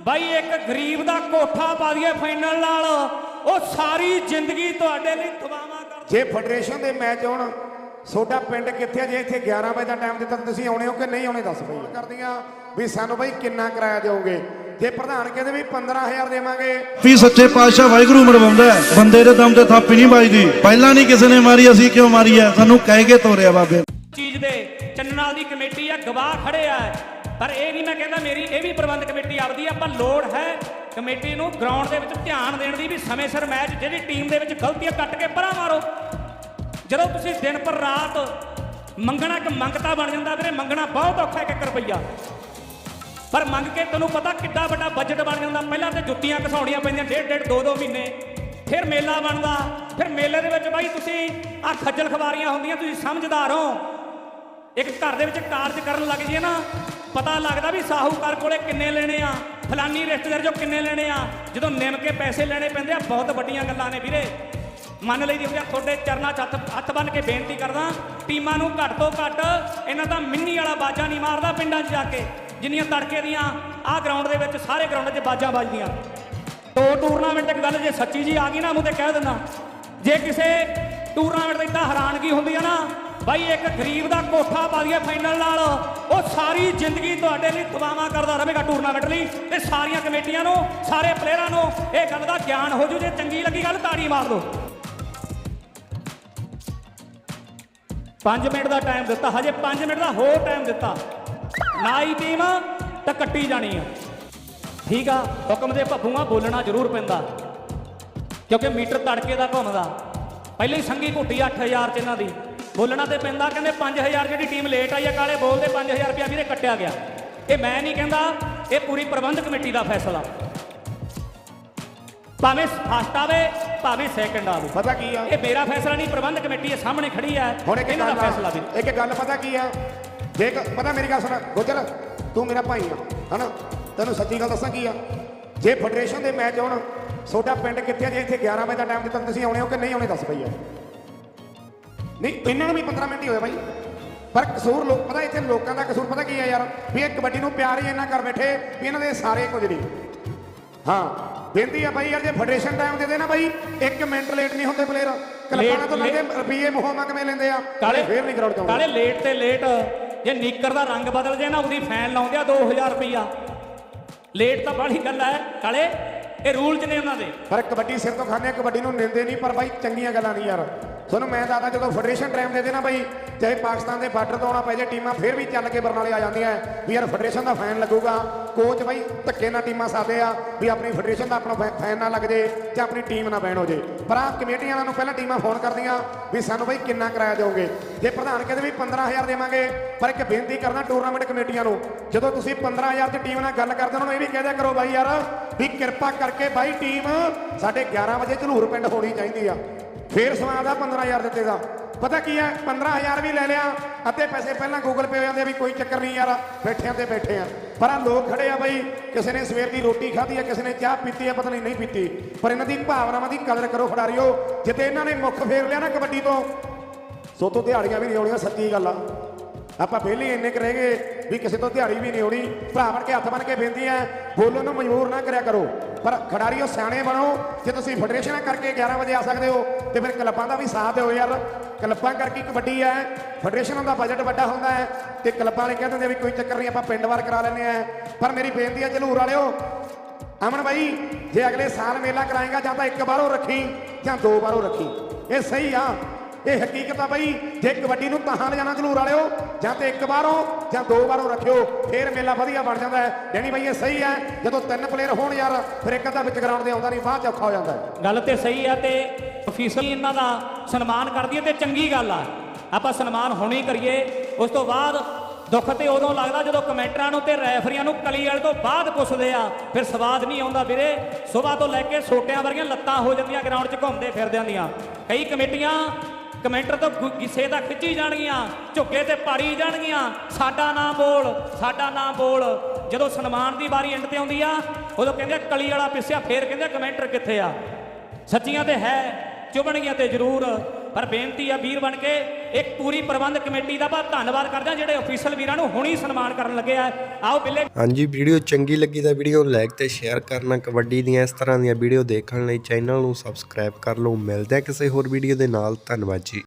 ਬਾਈ ਇੱਕ ਗਰੀਬ ਦਾ ਕੋਠਾ ਪਾ ਦਈਏ ਫਾਈਨਲ ਨਾਲ। ਉਹ ਸਾਰੀ ਜ਼ਿੰਦਗੀ ਤੁਹਾਡੇ ਲਈ ਦੁਆਵਾਂ ਕਰ ਜੇ ਫੈਡਰੇਸ਼ਨ ਦੇ ਮੈਚ ਹੋਣ ਤੁਹਾਡਾ ਪਿੰਡ ਕਿੱਥੇ ਜੇ ਇੱਥੇ 11 ਵਜੇ ਦਾ ਟਾਈਮ ਦਿੱਤਾ ਤੁਸੀਂ ਆਉਣੇ ਹੋ ਕਿ ਨਹੀਂ ਆਉਣੇ? ਦੱਸ ਬਈ। ਕਰਦੀਆਂ। ਵੀ ਸਾਨੂੰ ਬਈ ਕਿੰਨਾ ਕਿਰਾਇਆ ਦਿਓਗੇ? ਜੇ ਪ੍ਰਧਾਨ ਕਹਿੰਦੇ ਵੀ 15000 ਦੇਵਾਂਗੇ। ਵੀ ਸੱਚੇ ਪਾਤਸ਼ਾਹ ਵਾਹਿਗੁਰੂ ਮਰਵਾਉਂਦਾ। ਬੰਦੇ ਦੇ ਦਮ ਤੇ ਥਾਪੀ ਨਹੀਂ ਵੱਜਦੀ। ਪਹਿਲਾਂ ਨਹੀਂ ਕਿਸੇ ਨੇ ਮਾਰੀ ਅਸੀਂ ਕਿਉਂ ਮਾਰੀ ਹੈ? ਸਾਨੂੰ ਕਹਿ ਕੇ ਤੋਰਿਆ ਬਾਬੇ। ਚੀਜ਼ ਦੇ ਚੰਨਨਾਲ ਦੀ ਕਮੇਟੀ ਆ ਗਵਾਹ ਖੜੇ ਆ। ਪਰ ਇਹ ਨਹੀਂ ਮੈਂ ਕਹਿੰਦਾ ਮੇਰੀ ਇਹ ਵੀ ਪ੍ਰਬੰਧ ਕਮੇਟੀ ਆਪਦੀ ਆ, ਪਰ ਲੋੜ ਹੈ ਕਮੇਟੀ ਨੂੰ ਗਰਾਊਂਡ ਦੇ ਵਿੱਚ ਧਿਆਨ ਦੇਣ ਦੀ ਵੀ ਸਮੇਂ ਸਿਰ ਮੈਚ ਜਿਹੜੀ ਟੀਮ ਦੇ ਵਿੱਚ ਗਲਤੀਆਂ ਕੱਟ ਕੇ ਪਰਾਂ ਮਾਰੋ। ਜਦੋਂ ਤੁਸੀਂ ਦਿਨ ਪਰ ਰਾਤ ਮੰਗਣਾ ਇੱਕ ਮੰਗਤਾ ਬਣ ਜਾਂਦਾ ਵੀਰੇ ਮੰਗਣਾ ਬਹੁਤ ਔਖਾ ਇੱਕ ਇੱਕ ਰੁਪਈਆ। ਪਰ ਮੰਗ ਕੇ ਤੈਨੂੰ ਪਤਾ ਕਿੱਡਾ ਵੱਡਾ ਬਜਟ ਬਣ ਜਾਂਦਾ ਪਹਿਲਾਂ ਤੇ ਜੁੱਤੀਆਂ ਘਸਾਉਣੀਆਂ ਪੈਂਦੀਆਂ ਡੇਢ ਡੇਢ ਦੋ ਦੋ ਮਹੀਨੇ। ਫਿਰ ਮੇਲਾ ਬਣਦਾ ਫਿਰ ਮੇਲੇ ਦੇ ਵਿੱਚ ਬਾਈ ਤੁਸੀਂ ਆ ਖੱਜਲ ਖਵਾਰੀਆਂ ਹੁੰਦੀਆਂ ਤੁਸੀਂ ਸਮਝਦਾਰ ਹੋ। ਇੱਕ ਘਰ ਦੇ ਵਿੱਚ ਕਾਰਜ ਕਰਨ ਲੱਗ ਜੀਏ ਨਾ ਪਤਾ ਲੱਗਦਾ ਵੀ ਸਾਹੂਕਾਰ ਕੋਲੇ ਕਿੰਨੇ ਲੈਣੇ ਆ, ਫਲਾਨੀ ਰਿਸ਼ਤੇਦਾਰ ਜੋ ਕਿੰਨੇ ਲੈਣੇ ਆ, ਜਦੋਂ ਨਿੰਮ ਕੇ ਪੈਸੇ ਲੈਣੇ ਪੈਂਦੇ ਆ, ਬਹੁਤ ਵੱਡੀਆਂ ਗੱਲਾਂ ਨੇ ਵੀਰੇ। ਮੰਨ ਲਈ ਦੀ ਹੁੰਦੀ ਤੁਹਾਡੇ ਚਰਨਾਂ 'ਚ ਹੱਥ ਹੱਥ ਬੰਨ ਕੇ ਬੇਨਤੀ ਕਰਦਾ, ਟੀਮਾਂ ਨੂੰ ਘੱਟ ਤੋਂ ਘੱਟ ਇਹਨਾਂ ਦਾ ਮਿੰਨੀ ਵਾਲਾ ਬਾਜਾ ਨਹੀਂ ਮਾਰਦਾ ਪਿੰਡਾਂ 'ਚ ਜਾ ਕੇ। ਜਿੰਨੀਆਂ ਤੜਕੇ ਦੀਆਂ ਆਹ ਗਰਾਊਂਡ ਦੇ ਵਿੱਚ ਸਾਰੇ ਗਰਾਊਂਡ 'ਚ ਬਾਜਾਂ ਵੱਜਦੀਆਂ। ਦੋ ਟੂਰਨਾਮੈਂਟ ਇੱਕ ਗੱਲ ਜੇ ਸੱਚੀ ਜੀ ਆ ਗਈ ਨਾ ਮੂੰਹ ਤੇ ਕਹਿ ਦਿੰਦਾ। ਜੇ ਕਿਸੇ ਟੂਰਨਾਮੈਂਟ ਦੀ ਤਾਂ ਹੈਰਾਨਗੀ ਹੁੰਦੀ ਆ ਨਾ, ਬਾਈ ਇੱਕ ਗਰੀਬ ਦਾ ਕੋਠਾ ਪਾ ਦਈਏ ਫਾਈਨਲ ਨਾਲ। ਉਹ ਸਾਰੀ ਜ਼ਿੰਦਗੀ ਤੁਹਾਡੇ ਲਈ ਦੁਆਵਾਂ ਕਰਦਾ ਰਹੇਗਾ ਟੂਰਨਾਮੈਂਟ ਲਈ। ਤੇ ਸਾਰੀਆਂ ਕਮੇਟੀਆਂ ਨੂੰ, ਸਾਰੇ ਪਲੇਅਰਾਂ ਨੂੰ ਇਹ ਗੱਲ ਦਾ ਗਿਆਨ ਹੋ ਜੂ, ਜੇ ਚੰਗੀ ਲੱਗੀ ਗੱਲ ਤਾੜੀ ਮਾਰ ਦਿਓ 5 ਮਿੰਟ ਦਾ ਟਾਈਮ ਦਿੱਤਾ, ਹਜੇ 5 ਮਿੰਟ ਦਾ ਹੋਰ ਟਾਈਮ ਦਿੱਤਾ। ਨਾ ਟੀਮ ਤਾਂ ਕੱਟੀ ਜਾਣੀ ਆ। ਠੀਕ ਆ, ਹੁਕਮ ਦੇ ਭੱਬੂਆਂ ਬੋਲਣਾ ਜ਼ਰੂਰ ਪੈਂਦਾ, ਕਿਉਂਕਿ ਮੀਟਰ ਤੜਕੇ ਦਾ ਘੁੰਮਦਾ। ਪਹਿਲੇ ਹੀ ਸੰਗੀ ਘੁੱਟੀ 8000 ਚ ਇਹਨਾਂ ਦੀ। ਬੋਲਣਾ ਤੇ ਪੈਂਦਾ ਕਹਿੰਦੇ 5000 ਜਿਹੜੀ ਟੀਮ ਲੇਟ ਆਈ ਆ ਕਾਲੇ ਬੋਲਦੇ 5000 ਰੁਪਇਆ ਵੀਰੇ ਕੱਟਿਆ ਗਿਆ। ਇਹ ਮੈਂ ਨਹੀਂ ਕਹਿੰਦਾ ਇਹ ਪੂਰੀ ਪ੍ਰਬੰਧ ਕਮੇਟੀ ਦਾ ਫੈਸਲਾ। ਭਾਵੇਂ ਫਸਟ ਆਵੇ ਭਾਵੇਂ ਸੈਕੰਡ ਆਵੇ। ਪਤਾ ਕੀ ਆ? ਇਹ ਮੇਰਾ ਫੈਸਲਾ ਨਹੀਂ ਪ੍ਰਬੰਧ ਕਮੇਟੀ ਇਹ ਸਾਹਮਣੇ ਖੜੀ ਹੈ। ਹੁਣ ਇੱਕ ਇਹਨਾਂ ਦਾ ਗੱਲ ਫੈਸਲਾ ਵੀ। ਆ, ਇੱਕ ਗੱਲ ਪਤਾ ਕੀ ਆ? ਦੇਖ ਪਤਾ ਮੇਰੀ ਗੱਲ ਸੁਣ। ਗੁੱਜਰ ਤੂੰ ਮੇਰਾ ਭਾਈ ਆ ਹਨਾ? ਤੈਨੂੰ ਸੱਚੀ ਗੱਲ ਦੱਸਾਂ ਕੀ ਆ? ਜੇ ਫੈਡਰੇਸ਼ਨ ਦੇ ਮੈਚ ਹੋਣ ਤੁਹਾਡਾ ਪਿੰਡ ਕਿੱਥੇ ਆ? ਜੇ ਇੱਥੇ 11 ਵਜੇ ਦਾ ਟਾਈਮ ਦਿੱਤਾ ਤੁਸੀਂ ਆਉਣੇ ਹੋ ਕਿ ਨਹੀਂ ਆਉਣੇ? ਦੱਸ ਬਈ ਯਾਰ ਨਹੀਂ ਇਹਨਾਂ ਨੂੰ ਵੀ 15 ਮਿੰਟ ਹੀ ਹੋਏ ਬਾਈ। ਪਰ ਕਸੂਰ ਲੋਕ ਪਤਾ ਇੱਥੇ ਲੋਕਾਂ ਦਾ ਕਸੂਰ ਪਤਾ ਕੀ ਆ ਯਾਰ? ਵੀ ਇਹ ਕਬੱਡੀ ਨੂੰ ਪਿਆਰ ਹੀ ਇੰਨਾ ਕਰ ਬੈਠੇ ਵੀ ਇਹਨਾਂ ਦੇ ਸਾਰੇ ਕੁਝ ਨਹੀਂ। ਹਾਂ ਬੇਨਤੀ ਆ ਬਾਈ ਯਾਰ ਜੇ ਫੈਡਰੇਸ਼ਨ ਟਾਈਮ ਦੇ ਦੇ ਨਾ ਬਾਈ 1 ਮਿੰਟ ਲੇਟ ਨਹੀਂ ਹੁੰਦੇ ਪਲੇਅਰ ਕਲਪਾਣਾ ਤੋਂ ਲੱਗੇ ਰੁਪਈਏ ਮੋਹਮਾ ਕਿਵੇਂ ਲੈਂਦੇ ਆ। ਕਾਲੇ ਫੇਰ ਨਹੀਂ ਆਉਂਦੇ ਕਾਲੇ ਲੇਟ ਤੇ ਲੇਟ ਜੇ ਨੀਕਰ ਦਾ ਰੰਗ ਬਦਲ ਜੇ ਨਾ ਉਹਦੀ ਫੈਨ ਲਾਉਂਦੇ ਆ 2000 ਰੁਪਈਆ। ਲੇਟ ਤਾਂ ਬੜੀ ਗੱਲ ਹੈ ਕਾਲੇ। ਇਹ ਰੂਲ ਚ ਨੇ ਉਹਨਾਂ ਦੇ। ਪਰ ਕਬੱਡੀ ਸਿਰ ਤੋਂ ਖਾਂਦੇ ਆ, ਕਬੱਡੀ ਨੂੰ ਨਿੰਦੇ ਨਹੀਂ, ਪਰ ਬਾਈ ਚੰਗੀਆਂ ਗੱਲਾਂ ਨਹੀਂ ਯਾਰ। ਤੁਹਾਨੂੰ ਮੈਂ ਦੱਸਦਾ, ਜਦੋਂ ਫੈਡਰੇਸ਼ਨ ਟਾਈਮ ਦੇ ਦੇ ਨਾ ਬਾਈ, ਚਾਹੇ ਪਾਕਿਸਤਾਨ ਦੇ ਬਾਰਡਰ ਤੋਂ ਆਉਣਾ ਪੈ ਜੇ, ਟੀਮਾਂ ਫੇਰ ਵੀ ਚੱਲ ਕੇ ਬਰਨਾਲੇ ਆ ਜਾਂਦੀਆਂ ਵੀ ਯਾਰ ਫੈਡਰੇਸ਼ਨ ਦਾ ਫੈਨ ਲੱਗੂਗਾ ਕੋਚ ਬਾਈ ਧੱਕੇ ਨਾਲ ਟੀਮਾਂ ਸਾਦੇ ਆ, ਵੀ ਆਪਣੀ ਫੈਡਰੇਸ਼ਨ ਦਾ ਆਪਣਾ ਫੈ- ਫੈਨ ਨਾ ਲੱਗ ਜੇ ਜਾਂ ਆਪਣੀ ਟੀਮ ਨਾ ਬੈਣ ਹੋ ਜੇ। ਪਰ ਆ ਕਮੇਟੀਆਂ ਵਾਲਿਆਂ ਨੂੰ ਪਹਿਲਾਂ ਟੀਮਾਂ ਫੋਨ ਕਰਦੀਆਂ ਵੀ ਸਾਨੂੰ ਬਾਈ ਕਿੰਨਾ ਕਿਰਾਇਆ ਦਿਓਗੇ। ਜੇ ਪ੍ਰਧਾਨ ਕਹਿੰਦੇ ਵੀ 15000 ਦੇਵਾਂਗੇ, ਪਰ ਇੱਕ ਬੇਨਤੀ ਕਰਦਾ ਟੂਰਨਾਮੈਂਟ ਕਮੇਟੀਆਂ ਨੂੰ, ਜਦੋਂ ਤੁਸੀਂ 15000 ਚ ਟੀਮ ਨਾਲ ਗੱਲ ਕਰਦੇ ਉਹਨਾਂ ਨੂੰ ਇਹ ਵੀ ਕਹਿ ਦਿਆ ਕਰੋ ਬਾਈ ਯਾਰ ਵੀ ਕਿਰਪਾ ਕਰਕੇ ਬਾਈ ਟੀਮ, ਸਾਡੇ 11 ਵਜੇ ਝਲੂਰ ਪਿੰਡ ਹੋਣੀ ਚਾਹੀਦੀ ਆ। ਫੇਰ ਸਮਾਂ ਦਾ 15000 ਦਿੱਤੇ ਦਾ। ਪਤਾ ਕੀ ਹੈ 15000 ਵੀ ਲੈ ਲਿਆ, ਅੱਧੇ ਪੈਸੇ ਪਹਿਲਾਂ ਗੂਗਲ ਪੇ ਹੋ ਜਾਂਦੇ ਵੀ ਕੋਈ ਚੱਕਰ ਨਹੀਂ ਯਾਰ, ਬੈਠਿਆਂ ਤੇ ਬੈਠੇ ਆ। ਪਰ ਆ ਲੋਕ ਖੜੇ ਆ ਬਈ, ਕਿਸੇ ਨੇ ਸਵੇਰ ਦੀ ਰੋਟੀ ਖਾਧੀ ਆ, ਕਿਸੇ ਨੇ ਚਾਹ ਪੀਤੀ ਆ, ਪਤਾ ਨਹੀਂ ਨਹੀਂ ਪੀਤੀ। ਪਰ ਇਹਨਾਂ ਦੀ ਭਾਵਨਾਵਾਂ ਦੀ ਕਦਰ ਕਰੋ ਖਿਡਾਰੀਓ ਜਿੱਤੇ ਇਹਨਾਂ ਨੇ ਮੁੱਖ ਫੇਰ ਲਿਆ ਨਾ ਕਬੱਡੀ ਤੋਂ। ਸੋ ਸੋਤੋਂ ਦਿਹਾੜੀਆਂ ਵੀ ਨਹੀਂ ਆਉਣੀਆਂ ਸੱਚੀ ਗੱਲ ਆ। ਆਪਾਂ ਪਹਿਲੇ ਇੰਨੇ ਕੁ ਗਏ ਵੀ ਕਿਸੇ ਤੋਂ ਦਿਹਾੜੀ ਵੀ ਨਹੀਂ ਆਉਣੀ ਭਰਾ ਬਣ ਕੇ ਹੱਥ ਬਣ ਕੇ ਬੇਨਤੀ ਹੈ ਬੋਲਣ ਨੂੰ ਮਜਬੂਰ ਨਾ ਕਰਿਆ ਕਰੋ। ਪਰ ਖਿਡਾਰੀਓ ਸਿਆਣੇ ਬਣੋ, ਜੇ ਤੁਸੀਂ ਫੈਡਰੇਸ਼ਨਾਂ ਕਰਕੇ 11 ਵਜੇ ਆ ਸਕਦੇ ਹੋ, ਤੇ ਫਿਰ ਕਲੱਬਾਂ ਦਾ ਵੀ ਸਾਥ ਦਿਓ ਯਾਰ। ਕਲੱਬਾਂ ਕਰਕੇ ਕਬੱਡੀ ਹੈ ਫੈਡਰੇਸ਼ਨਾਂ ਦਾ ਬਜਟ ਵੱਡਾ ਹੁੰਦਾ ਹੈ ਤੇ ਕਲੱਬਾਂ ਵਾਲੇ ਕਹਿੰਦੇ ਨੇ ਵੀ ਕੋਈ ਚੱਕਰ ਨਹੀਂ, ਆਪਾਂ ਪਿੰਡ ਵਾਰ ਕਰਾ ਲੈਂਦੇ ਆ। ਪਰ ਮੇਰੀ ਬੇਨਤੀ ਹੈ ਜਲੂਰ ਵਾਲਿਓ, ਅਮਨ ਬਾਈ, ਜੇ ਅਗਲੇ ਸਾਲ ਮੇਲਾ ਕਰਾਏਗਾ ਜਾਂ ਤਾਂ ਇੱਕ ਵਾਰੋਂ ਰੱਖੀ ਜਾਂ ਦੋ ਵਾਰੋਂ ਰੱਖੀ। ਇਹ ਸਹੀ ਆ। ਇਹ ਹਕੀਕਤ ਆ ਬਈ, ਜੇ ਕਬੱਡੀ ਨੂੰ ਤਾਹਾਂ ਲਿਜਾਣਾ ਜ਼ਰੂਰ ਵਾਲਿਓ, ਜਾਂ ਤੇ ਇੱਕ ਵਾਰੋਂ, ਜਾਂ ਦੋ ਵਾਰੋਂ ਰੱਖਿਓ, ਫੇਰ ਮੇਲਾ ਵਧੀਆ ਬਣ ਜਾਂਦਾ ਹੈ। ਯਾਨੀ ਬਾਈ ਇਹ ਸਹੀ ਹੈ, ਜਦੋਂ ਤਿੰਨ ਪਲੇਅਰ ਹੋਣ ਯਾਰ, ਫਿਰ ਇੱਕ ਅੱਧਾ ਵਿੱਚ ਗਰਾਊਂਡ ਦੇ ਆਉਂਦਾ ਨਹੀਂ, ਬਾਅਦ ਚ ਔਖਾ ਹੋ ਜਾਂਦਾ ਹੈ। ਗੱਲ ਤੇ ਸਹੀ ਆ ਤੇ ਅਫੀਸਰ ਇਹਨਾਂ ਦਾ ਸਨਮਾਨ ਕਰਦੀ ਹੈ ਤੇ ਚੰਗੀ ਗੱਲ ਆ। ਆਪਾਂ ਸਨਮਾਨ ਹੁਣੇ ਕਰੀਏ, ਉਸ ਤੋਂ ਬਾਅਦ ਦੁੱਖ ਤੇ ਉਦੋਂ ਲੱਗਦਾ ਜਦੋਂ ਕਮੈਂਟਰਾਂ ਨੂੰ ਤੇ ਰੈਫਰੀਆਂ ਨੂੰ ਕਲੀ ਵਾਲੇ ਤੋਂ ਬਾਅਦ ਪੁੱਛਦੇ ਆ, ਫਿਰ ਸਵਾਦ ਨਹੀਂ ਆਉਂਦਾ ਵੀਰੇ। ਸਵੇਰ ਤੋਂ ਲੈ ਕੇ ਸੋਟਿਆਂ ਵਰਗੀਆਂ ਲੱਤਾਂ ਹੋ ਜਾਂਦੀਆਂ ਗਰਾਊਂਡ 'ਚ ਘੁੰਮਦੇ ਫਿਰਦਿਆਂ ਦੀਆਂ। ਕਈ ਕਮੇਟੀਆਂ ਕਮੈਂਟਰ ਤੋਂ ਗੁ- ਗਿੱਸੇ ਦਾ ਖਿੱਚੀ ਜਾਣਗੀਆਂ ਝੁੱਗੇ ਤੇ ਪਾੜੀ ਜਾਣਗੀਆਂ। ਸਾਡਾ ਨਾਮ ਬੋਲ ਸਾਡਾ ਨਾਮ ਬੋਲ। ਜਦੋਂ ਸਨਮਾਨ ਦੀ ਵਾਰੀ ਐਂਡ ਤੇ ਆਉਂਦੀ ਆ ਉਦੋਂ ਕਹਿੰਦੇ ਆ, ਕਲੀ ਵਾਲਾ ਪਿੱਸਿਆ ਫੇਰ ਕਹਿੰਦੇ ਆ, ਕਮੈਂਟਰ ਕਿੱਥੇ ਆ? ਸੱਚੀਆਂ ਤੇ ਹੈ ਚੁਬਣਗੀਆਂ ਤੇ ਜ਼ਰੂਰ। ਪਰ ਬੇਨਤੀ ਆ ਵੀਰ ਬਣ ਕੇ, ਇੱਕ ਪੂਰੀ ਪ੍ਰਬੰਧ ਕਮੇਟੀ ਦਾ ਆਪਾਂ ਧੰਨਵਾਦ ਕਰਦੇ, ਜਿਹੜੇ ਅਫੀਸ਼ਲ ਵੀਰਾਂ ਨੂੰ ਹੁਣੀ ਸਨਮਾਨ ਕਰਨ ਲੱਗੇ ਆ। ਆਓ ਬਿੱਲੇ ਹਾਂਜੀ, ਵੀਡੀਓ ਚੰਗੀ ਲੱਗੀ ਤਾਂ ਵੀਡੀਓ ਲਾਈਕ ਤੇ ਸ਼ੇਅਰ ਕਰਨਾ, ਕਬੱਡੀ ਦੀਆਂ ਇਸ ਤਰ੍ਹਾਂ ਦੀਆਂ ਵੀਡੀਓ ਦੇਖਣ ਲਈ ਚੈਨਲ ਨੂੰ ਸਬਸਕ੍ਰਾਈਬ ਕਰ ਲਓ। ਮਿਲਦੇ ਆ ਕਿਸੇ ਹੋਰ ਵੀਡੀਓ ਦੇ ਨਾਲ, ਧੰਨਵਾਦ ਜੀ।